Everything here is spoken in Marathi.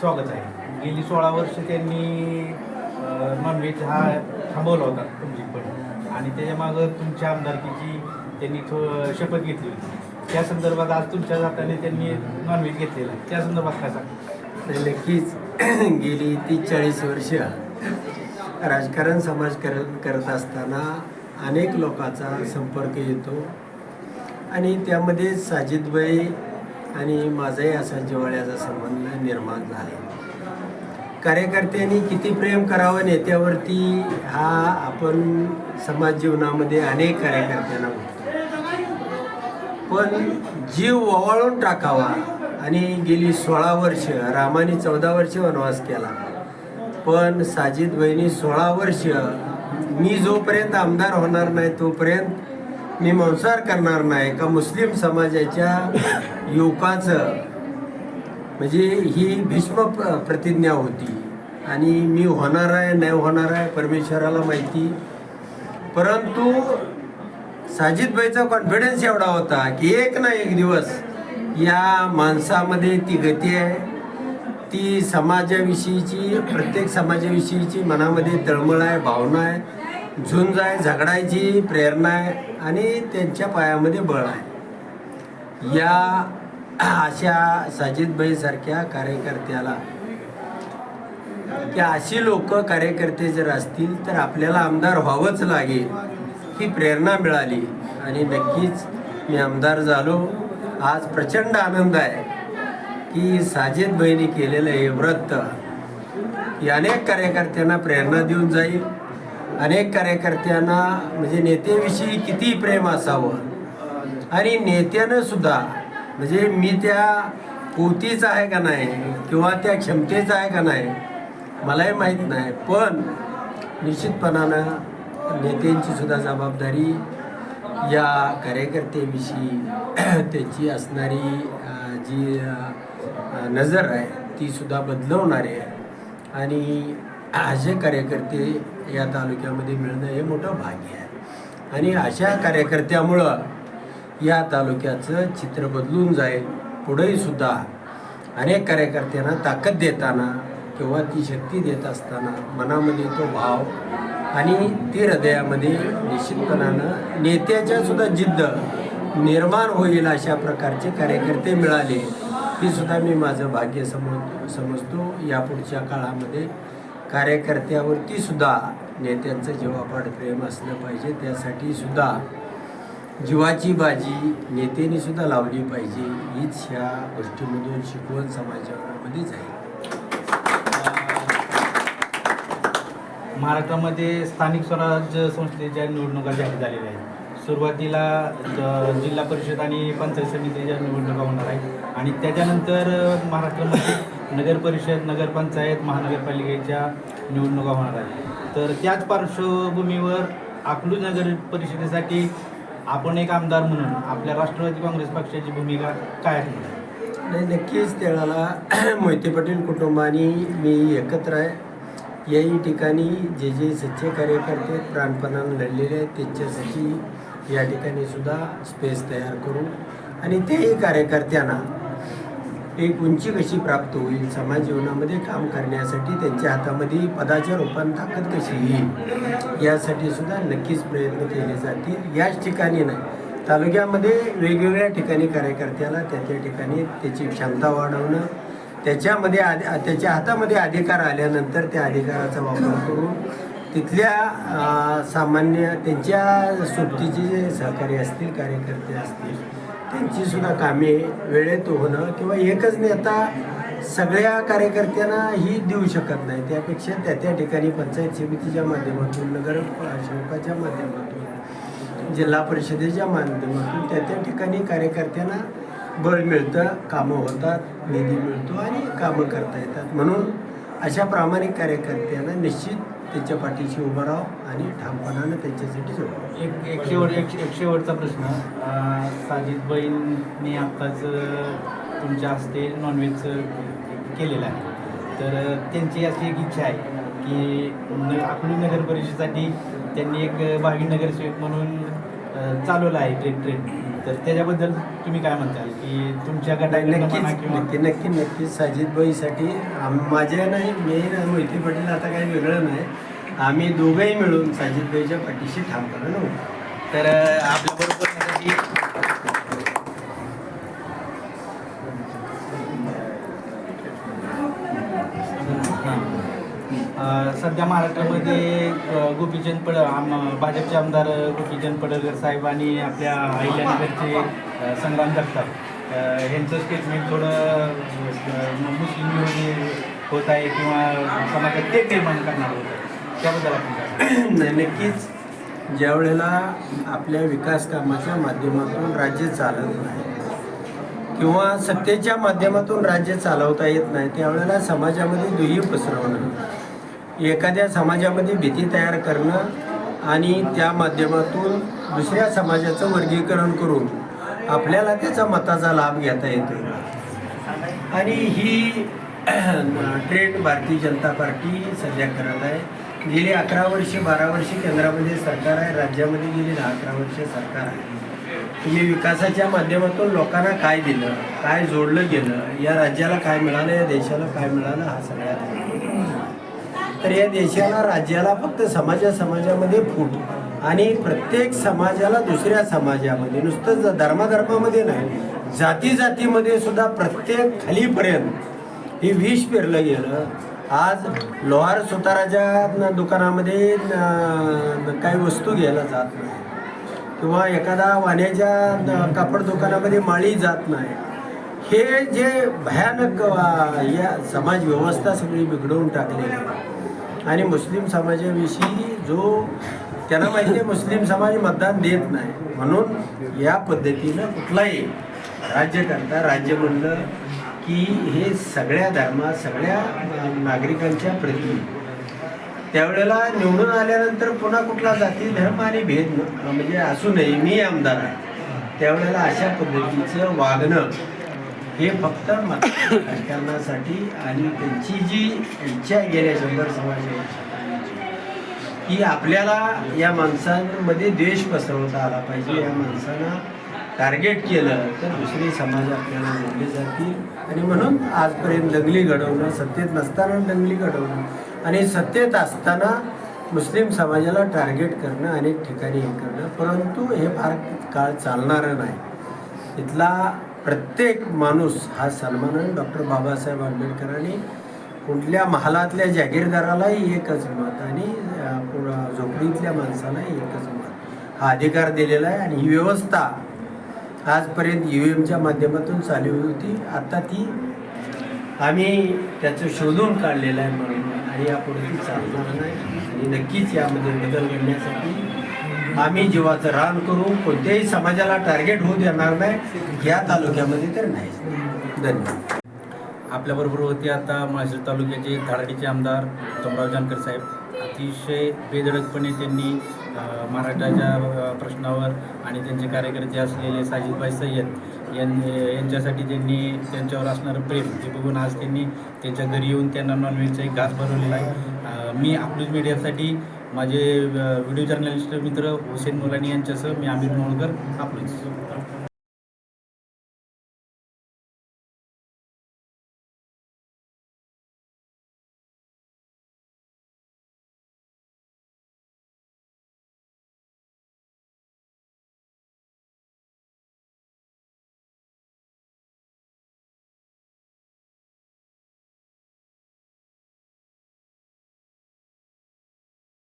स्वागत आहे. गेली सोळा वर्ष त्यांनी नॉनव्हेज हा थांबवला होता तुमची पण. आणि त्याच्या मागं तुमच्या आमदारकीची त्यांनी थो शपथ घेतली होती. त्या संदर्भात आज तुमच्या जाताने त्यांनी नॉनव्हेज घेतलेला. त्या संदर्भात काय सांगा तर नक्कीच गेली तीस चाळीस वर्ष राजकारण समाजकारण करत असताना अनेक लोकांचा संपर्क येतो. आणि त्यामध्ये साजिदबाई आणि माझाही असा जिव्हाळ्याचा संबंध निर्माण झाला. कार्यकर्त्यांनी किती प्रेम करावं नेत्यावरती हा आपण समाज जीवनामध्ये अनेक कार्यकर्त्यांना बघतो पण जीव ओवाळून टाकावा आणि गेली सोळा वर्ष रामाने चौदा वर्ष वनवास केला. पण साजिद बहिणी सोळा वर्ष मी जोपर्यंत आमदार होणार नाही तोपर्यंत मी मंसार करणार नाही का मुस्लिम समाजाच्या युवकाचं? म्हणजे ही भीष्म प्र- प्रतिज्ञा होती. आणि मी होणार आहे नाही होणार आहे परमेश्वराला माहिती. परंतु साजिदबाईचा कॉन्फिडन्स एवढा होता की एक ना एक दिवस या माणसामध्ये ती गती आहे. ती समाजाविषयीची प्रत्येक समाजाविषयीची मनामध्ये तळमळ आहे भावना आहे. झुंज आहे झगडायची प्रेरणा आहे आणि त्यांच्या पायामध्ये बळ आहे. या अशा साजिदबाईसारख्या कार्यकर्त्याला की अशी लोक कार्यकर्ते जर असतील तर आपल्याला आमदार व्हावंच लागेल ही प्रेरणा मिळाली. आणि नक्कीच मी आमदार झालो. आज प्रचंड आनंद आहे की साजिद केलेलं हे व्रत ही अनेक कार्यकर्त्यांना प्रेरणा देऊन जाईल. अनेक कार्यकर्त्यांना म्हणजे नेत्याविषयी किती प्रेम असावं? आणि नेत्यानं सुद्धा म्हणजे मी त्या पोतीचा आहे का नाही किंवा त्या क्षमतेचा आहे का नाही मलाही माहीत नाही. पण निश्चितपणानं नेत्यांची सुद्धा जबाबदारी या कार्यकर्त्याविषयी त्याची असणारी जी नजर आहे ती सुद्धा बदलवणारी आहे. आणि असे कार्यकर्ते या तालुक्यामध्ये मिळणं हे मोठं भाग्य आहे. आणि अशा कार्यकर्त्यामुळं या तालुक्याचं चित्र बदलून जाईल पुढेही सुद्धा अनेक कार्यकर्त्यांना ताकद देताना किंवा ती शक्ती देत असताना मनामध्ये तो भाव आणि ती हृदयामध्ये निश्चितपणानं नेत्याच्या सुद्धा जिद्द निर्माण होईल अशा प्रकारचे कार्यकर्ते मिळाले हे सुद्धा मी माझं भाग्य समज समजतो. यापुढच्या काळामध्ये कार्यकर्त्यावरती सुद्धा नेत्यांचं जीवापाड प्रेम असलं पाहिजे त्यासाठी सुद्धा जीवाची बाजी नेत्यांनी सुद्धा लावली पाहिजे हीच ह्या गोष्टीमधून शिकवण समाजामध्ये जाईल महाराष्ट्रामध्ये स्थानिक स्वराज्य संस्थेच्या निवडणुका जाहीर झालेल्या आहेत. सुरुवातीला ज- जिल्हा परिषद आणि पंचायत समितीच्या निवडणुका होणार आहेत. आणि त्याच्यानंतर महाराष्ट्रामध्ये नगरपरिषद नगरपंचायत महानगरपालिकेच्या निवडणुका होणार आहेत. तर त्याच पार्श्वभूमीवर अकलूज नगर परिषदेसाठी आपण एक आमदार म्हणून आपल्या राष्ट्रवादी काँग्रेस पक्षाची भूमिका काय आहे? नाही नक्कीच त्याला मोहिते पाटील कुटुंबानी मी एकत्र आहे. याही ठिकाणी जे जे सच्चे कार्यकर्ते प्राणपणानं लढलेले आहेत त्यांच्यासाठी या ठिकाणी सुद्धा स्पेस तयार करू. आणि तेही कार्यकर्त्यांना एक उंची कशी प्राप्त होईल? समाज जीवनामध्ये काम करण्यासाठी त्यांच्या हातामध्ये पदाच्या रूपात ताकद कशी येईल? यासाठी सुद्धा नक्कीच प्रयत्न केले जातील. याच ठिकाणी नाही तालुक्यामध्ये वेगवेगळ्या ठिकाणी कार्यकर्त्याला त्या त्या ठिकाणी त्याची क्षमता वाढवणं त्याच्यामध्ये आध त्याच्या हातामध्ये अधिकार आल्यानंतर त्या अधिकाराचा वापर करून तिथल्या सामान्य त्यांच्या सोबतीचे जे सहकारी असतील कार्यकर्ते असतील त्यांची सुद्धा कामे वेळेत होणं किंवा एकच नेता सगळ्या कार्यकर्त्यांना ही देऊ शकत नाही. त्यापेक्षा त्या त्या ठिकाणी पंचायत समितीच्या माध्यमातून नगर सेवकाच्या माध्यमातून जिल्हा परिषदेच्या माध्यमातून त्या त्या ठिकाणी कार्यकर्त्यांना बळ मिळतं कामं होतात निधी मिळतो आणि कामं करता येतात. म्हणून अशा प्रामाणिक कार्यकर्त्यांना निश्चित त्याच्या पाठीशी उभं राहा आणि ठामपणानं त्यांच्यासाठी जोडावं एक एक शेवट एक एक शेवटचा प्रश्न. साजिद साजिदबाईंनी आत्ताच तुमच्या हस्ते नॉनव्हेजचं केलेलं आहे. तर त्यांची अशी एक इच्छा आहे की न अकलूज नगर परिषदेसाठी त्यांनी एक भावी नगरसेवक म्हणून चालवलं आहे ट्रेन ट्रेन. तर त्याच्याबद्दल तुम्ही काय म्हणताल? की तुमच्या गटाकडनं नक्कीच नक्की नक्की नक्कीच साजिदबाईसाठी आम- माझ्या नाही मी मोहिते पाटील आता काही वेगळं नाही. आम्ही दोघंही मिळून साजिदबाईच्या पाठीशी ठामपणे नव्हतो तर आपल्या सध्या महाराष्ट्रामध्ये गोपीचंद पड आम भाजपचे आमदार गोपीचंद पडळकर साहेब आणि आपल्या अहिल्यानगरचे संग्राम जगताप ह्यांचं स्टेटमेंट थोडं मुस्लिम विरोधी होत आहे किंवा समाजात ते निर्माण करणार होत आहे. त्याबद्दल आपण नाही नक्कीच. ज्या वेळेला आपल्या विकास कामाच्या माध्यमातून राज्य चालत नाही किंवा सत्तेच्या माध्यमातून राज्य चालवता येत नाही त्यावेळेला समाजामध्ये दुय्य पसरवणं एखाद्या समाजामध्ये भीती तयार करणं आणि त्या माध्यमातून दुसऱ्या समाजाचं वर्गीकरण करून आपल्याला त्याचा मताचा लाभ घेता येतो आणि ही ट्रेंड भारतीय जनता पार्टी सध्या करत आहे. गेली अकरा वर्षे बारा वर्षे केंद्रामध्ये सरकार आहे राज्यामध्ये गेली दहा अकरा वर्षे सरकार आहे. तुम्ही विकासाच्या माध्यमातून लोकांना काय दिलं काय जोडलं गेलं या राज्याला काय मिळालं या देशाला काय मिळालं हा सगळ्यात आहे तर या देशाला राज्याला फक्त समाजा समाजामध्ये फूट. आणि प्रत्येक समाजाला दुसऱ्या समाजामध्ये नुसतं ज- धर्माधर्मामध्ये नाही जाती जातीमध्ये सुद्धा प्रत्येक खालीपर्यंत हे विष पेरलं गेलं. आज लोहार सुताराच्या दुकानामध्ये काही वस्तू घ्यायला जात नाही. किंवा एखादा वाण्याच्या कापड दुकानामध्ये माळी जात नाही. हे जे भयानक या समाज व्यवस्था सगळी बिघडवून टाकलेली आहे. आणि मुस्लिम समाजाविषयी जो त्यांना माहिती आहे मुस्लिम समाज मतदान देत नाही. म्हणून या पद्धतीनं कुठलाही राज्यकर्ता राज्य म्हणलं की हे सगळ्या धर्मात सगळ्या नागरिकांच्या प्रती. त्यावेळेला निवडून आल्यानंतर पुन्हा कुठला जाती धर्म आणि भेद म्हणजे असू नये मी आमदार आहे. त्यावेळेला अशा पद्धतीचं वागणं हे फक्त राजकारणासाठी आणि त्यांची जी इच्छा गेल्या शंभर समाज की आपल्याला या माणसांमध्ये द्वेष पसरवता आला पाहिजे. या माणसांना टार्गेट केलं तर दुसरे समाज आपल्याला जोडले जातील. आणि म्हणून आजपर्यंत दंगली घडवणं सत्तेत नसताना दंगली घडवणं आणि सत्तेत असताना मुस्लिम समाजाला टार्गेट करणं अनेक ठिकाणी हे करणं. परंतु हे फार काळ चालणारं नाही. इथला प्रत्येक माणूस हा सन्मानाने डॉक्टर बाबासाहेब आंबेडकरांनी कुठल्या महालातल्या जागीरदारालाही एकच मत आणि झोपडीतल्या माणसालाही एकच मत. हा अधिकार दिलेला आहे आणि ही व्यवस्था आजपर्यंत यू एमच्या माध्यमातून चालू होती. आता ती आम्ही त्याचं शोधून काढलेलं आहे म्हणून आणि यापुढे ती चालणार नाही. आणि नक्कीच यामध्ये बदल घडण्यासाठी आम्ही जीवाचं रान करू कोणत्याही समाजाला टार्गेट होऊ देणार नाही या तालुक्यामध्ये तर नाही. धन्यवाद. आपल्याबरोबर होते आता माळशिर तालुक्याचे धाराडीचे आमदार उत्तमराव जानकर साहेब. अतिशय बेधडकपणे त्यांनी मराठाच्या प्रश्नावर आणि त्यांचे कार्यकर्ते असलेले साजिदभाई सय्यद यां यांच्यासाठी त्यांनी त्यांच्यावर असणारं प्रेम हे बघून आज त्यांनी त्यांच्या घरी येऊन त्यांना नॉनव्हेजचा एक घास भरवलेला आहे. मी आपलूज मीडियासाठी माझे व्हिडिओ जर्नलिस्ट मित्र हुसेन मुलानी यांच्यासह मी आमिर मोळकर आपलं